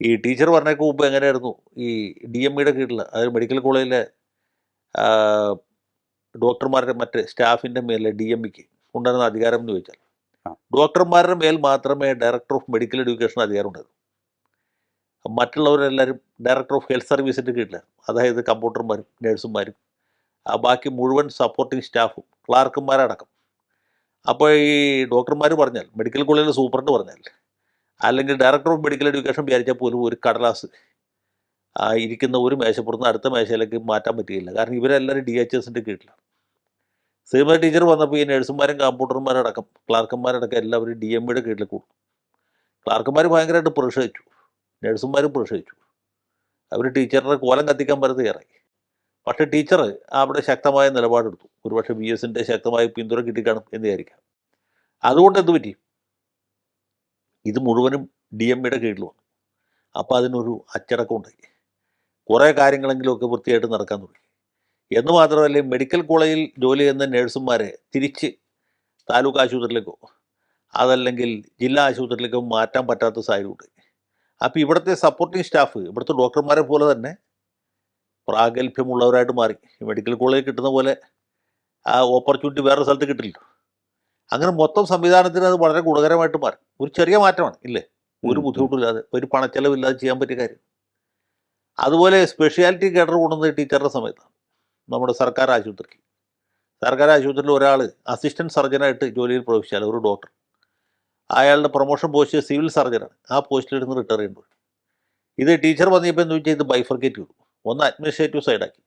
ഈ ടീച്ചർ പറഞ്ഞേക്ക് മുമ്പ് എങ്ങനെയായിരുന്നു ഈ ഡി എം ഇയുടെ കീഴിൽ അതായത് മെഡിക്കൽ കോളേജിലെ ഡോക്ടർമാരുടെ മറ്റ് സ്റ്റാഫിന്റെ മേലെ ഡി എം ഇക്ക് ഉണ്ടായിരുന്ന അധികാരം എന്ന് ചോദിച്ചാൽ ഡോക്ടർമാരുടെ മേൽ മാത്രമേ ഡയറക്ടർ ഓഫ് മെഡിക്കൽ എഡ്യൂക്കേഷൻ അധികാരം ഉണ്ടായിരുന്നു മറ്റുള്ളവരെല്ലാവരും ഡയറക്ടർ ഓഫ് ഹെൽത്ത് സർവീസിന്റെ കീഴിലായിരുന്നു അതായത് കമ്പ്യൂട്ടർമാരും നഴ്സുമാരും ആ ബാക്കി മുഴുവൻ സപ്പോർട്ടിംഗ് സ്റ്റാഫും ക്ലാർക്കുമാരടക്കം അപ്പോൾ ഈ ഡോക്ടർമാർ പറഞ്ഞാൽ മെഡിക്കൽ കോളേജിലെ സൂപ്രണ്ട് പറഞ്ഞാൽ അല്ലെങ്കിൽ ഡയറക്ടർ ഓഫ് മെഡിക്കൽ എഡ്യൂക്കേഷൻ വിചാരിച്ചാൽ പോലും ഒരു കടലാസ് ഇരിക്കുന്ന ഒരു മേശപ്പുറത്ത് അടുത്ത മേശയിലേക്ക് മാറ്റാൻ പറ്റുകയില്ല കാരണം ഇവരെല്ലാവരും ഡി എച്ച് എസിന്റെ കീഴിലാണ്. സീമ ടീച്ചർ വന്നപ്പോൾ ഈ നഴ്സുമാരും കമ്പ്യൂട്ടർമാരടക്കം ക്ലാർക്കന്മാരടക്കം എല്ലാവരും ഡി എം ഇയുടെ കീഴിൽ കൂടും. ക്ലാർക്കന്മാർ ഭയങ്കരമായിട്ട് പ്രതിഷേധിച്ചു നഴ്സുമാരും പ്രതിഷേധിച്ചു അവർ ടീച്ചറുടെ കോലം കത്തിക്കാൻ പറ്റുന്ന തയ്യാറായി പക്ഷേ ടീച്ചർ അവിടെ ശക്തമായ നിലപാടെടുത്തു. ഒരുപക്ഷെ ബി എസിന്റെ ശക്തമായ പിന്തുണ കിട്ടിക്കാണും എന്ന് വിചാരിക്കാം. അതുകൊണ്ട് എന്ത് പറ്റി? ഇത് മുഴുവനും ഡി എം ഇയുടെ കീഴിൽ വന്നു അപ്പോൾ അതിനൊരു അച്ചടക്കം ഉണ്ടായി കുറേ കാര്യങ്ങളെങ്കിലുമൊക്കെ വൃത്തിയായിട്ട് നടക്കാൻ തുടങ്ങി. എന്ന് മാത്രമല്ല മെഡിക്കൽ കോളേജിൽ ജോലി ചെയ്യുന്ന നഴ്സുമാരെ തിരിച്ച് താലൂക്ക് ആശുപത്രിയിലേക്കോ അതല്ലെങ്കിൽ ജില്ലാ ആശുപത്രിയിലേക്കോ മാറ്റാൻ പറ്റാത്ത സാഹചര്യം ഉണ്ടായി. അപ്പോൾ ഇവിടുത്തെ സപ്പോർട്ടിംഗ് സ്റ്റാഫ് ഇവിടുത്തെ ഡോക്ടർമാരെ പോലെ തന്നെ പ്രാഗൽഭ്യമുള്ളവരായിട്ട് മാറി. മെഡിക്കൽ കോളേജിൽ കിട്ടുന്ന പോലെ ആ ഓപ്പർച്യൂണിറ്റി വേറെ സ്ഥലത്ത് കിട്ടില്ലല്ലോ. അങ്ങനെ മൊത്തം സംവിധാനത്തിന് അത് വളരെ ഗുണകരമായിട്ട് മാറി. ഒരു ചെറിയ മാറ്റമാണ് ഇല്ലേ? ഒരു. ബുദ്ധിമുട്ടില്ലാതെ ഒരു പണച്ചെലവില്ലാതെ ചെയ്യാൻ പറ്റിയ കാര്യം. അതുപോലെ സ്പെഷ്യാലിറ്റി കേഡർ കൊണ്ടുവന്നത് ടീച്ചറുടെ സമയത്താണ് നമ്മുടെ സർക്കാർ ആശുപത്രിക്ക്. സർക്കാർ ആശുപത്രിയിൽ ഒരാൾ അസിസ്റ്റന്റ് സർജനായിട്ട് ജോലിയിൽ പ്രവേശിച്ചാൽ ഒരു ഡോക്ടർ അയാളുടെ പ്രൊമോഷൻ പോസ്റ്റ് സിവിൽ സർജനാണ് ആ പോസ്റ്റിൽ ഇരുന്ന് റിട്ടയർ ചെയ്യുമ്പോൾ. ഇത് ടീച്ചർ വന്നപ്പോൾ എന്ന് വെച്ചാൽ ഇത് ബൈഫർക്കേറ്റ് ചെയ്തു. ഒന്ന് അഡ്മിനിസ്ട്രേറ്റീവ് സൈഡാക്കി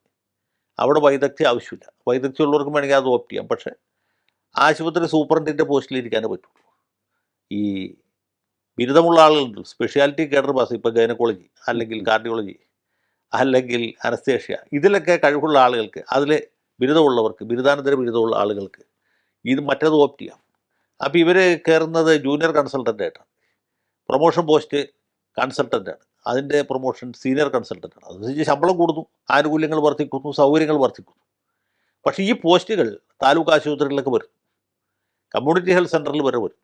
അവിടെ വൈദഗ്ധ്യം ആവശ്യമില്ല. വൈദഗ്ധ്യം ഉള്ളവർക്ക് വേണമെങ്കിൽ അത് ഓപ്റ്റ് ചെയ്യാം. പക്ഷേ ആശുപത്രി സൂപ്രണ്ടിന്റെ പോസ്റ്റിൽ ഇരിക്കാനേ പറ്റുള്ളൂ. ഈ ബിരുദമുള്ള ആളുകളുണ്ട് സ്പെഷ്യാലിറ്റി കേഡർ പാസ് ഇപ്പോൾ ഗൈനക്കോളജി അല്ലെങ്കിൽ കാർഡിയോളജി അല്ലെങ്കിൽ അനസ്തേഷ്യ ഇതിലൊക്കെ കഴിവുള്ള ആളുകൾക്ക് അതിൽ ബിരുദമുള്ളവർക്ക് ബിരുദാനന്തര ബിരുദമുള്ള ആളുകൾക്ക് ഇത് മറ്റേത് ഓപ്റ്റ് ചെയ്യാം. അപ്പോൾ ഇവർ കയറുന്നത് ജൂനിയർ കൺസൾട്ടന്റ് ആയിട്ടാണ്. പ്രൊമോഷൻ പോസ്റ്റ് കൺസൾട്ടന്റാണ് അതിന്റെ പ്രൊമോഷൻ സീനിയർ കൺസൾട്ടന്റാണ് അതനുസരിച്ച് ശമ്പളം കൂടുന്നു ആനുകൂല്യങ്ങൾ വർദ്ധിക്കുന്നു സൗകര്യങ്ങൾ വർദ്ധിക്കുന്നു. പക്ഷേ ഈ പോസ്റ്റുകൾ താലൂക്ക് ആശുപത്രികളിലൊക്കെ വരും. കമ്മ്യൂണിറ്റി ഹെൽത്ത് സെന്ററിൽ വരെ വരും.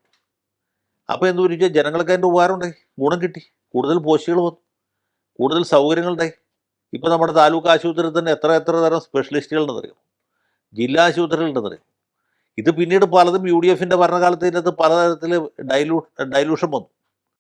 അപ്പോൾ എന്ത് പറഞ്ഞാൽ ജനങ്ങൾക്ക് അതിന്റെ ഉപകാരം ഉണ്ടായി. ഗുണം കിട്ടി. കൂടുതൽ പോഷികൾ വന്നു. കൂടുതൽ സൗകര്യങ്ങളുണ്ടായി ഇപ്പോൾ നമ്മുടെ താലൂക്ക് ആശുപത്രിയിൽ തന്നെ എത്ര എത്ര തരം സ്പെഷ്യലിസ്റ്റുകളുണ്ടെന്നറിയാം ജില്ലാ ആശുപത്രികളുണ്ടെന്നറിയാം ഇത് പിന്നീട് പലതും യു ഡി എഫിന്റെ ഭരണകാലത്ത് ഇതിനകത്ത് പലതരത്തിൽ ഡൈലൂ ഡൈലൂഷൻ വന്നു.